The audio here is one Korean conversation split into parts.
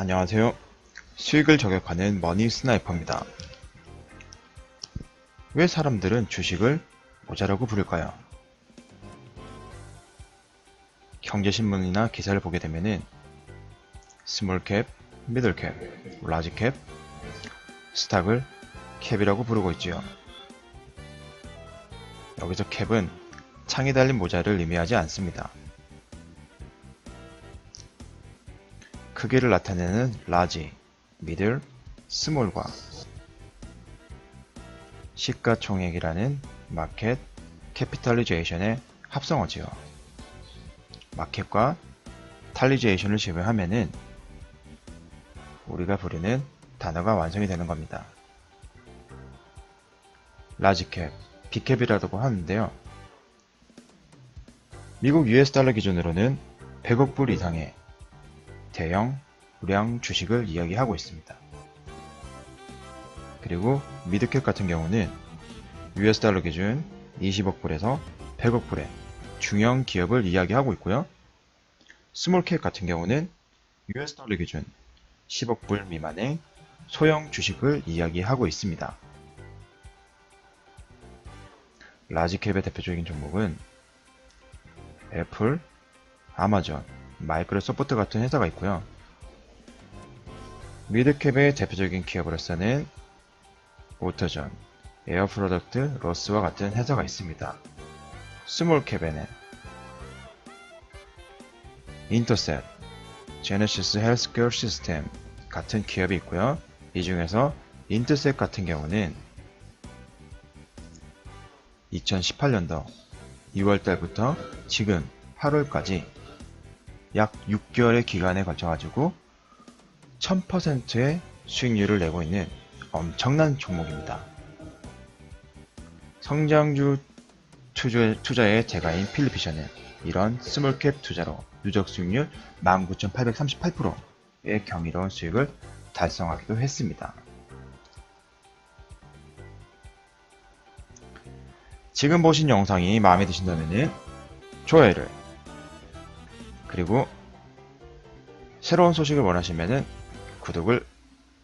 안녕하세요. 수익을 저격하는 머니 스나이퍼입니다. 왜 사람들은 주식을 모자라고 부를까요? 경제신문이나 기사를 보게 되면은 스몰캡, 미들캡, 라지캡, 스탁을 캡이라고 부르고 있지요. 여기서 캡은 창이 달린 모자를 의미하지 않습니다. 크기를 나타내는 라지, 미들, 스몰과 시가총액이라는 마켓 캐피탈리제이션의 합성어지요. 마켓과 탈리제이션을 제외하면은 우리가 부르는 단어가 완성이 되는 겁니다. 라지캡, 비캡이라고 하는데요. 미국 US 달러 기준으로는 100억 불 이상의 대형 우량 주식을 이야기하고 있습니다. 그리고 미드캡 같은 경우는 US 달러 기준 20억 불에서 100억 불의 중형 기업을 이야기하고 있고요. 스몰캡 같은 경우는 US 달러 기준 10억 불 미만의 소형 주식을 이야기하고 있습니다. 라지캡의 대표적인 종목은 애플, 아마존, 마이크로소프트 같은 회사가 있고요. 미드캡의 대표적인 기업으로서는 오토전, 에어프로덕트, 로스와 같은 회사가 있습니다. 스몰캡에는 인터셋, 제네시스 헬스케어 시스템 같은 기업이 있고요. 이 중에서 인터셋 같은 경우는 2018년도 2월달부터 지금 8월까지 약 6개월의 기간에 걸쳐가지고 1000%의 수익률을 내고 있는 엄청난 종목입니다. 성장주 투자의 대가인 필리피션은 이런 스몰캡 투자로 누적 수익률 19,838%의 경이로운 수익을 달성하기도 했습니다. 지금 보신 영상이 마음에 드신다면 좋아요를 그리고 새로운 소식을 원하시면 구독을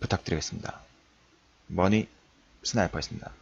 부탁드리겠습니다. 머니 스나이퍼였습니다.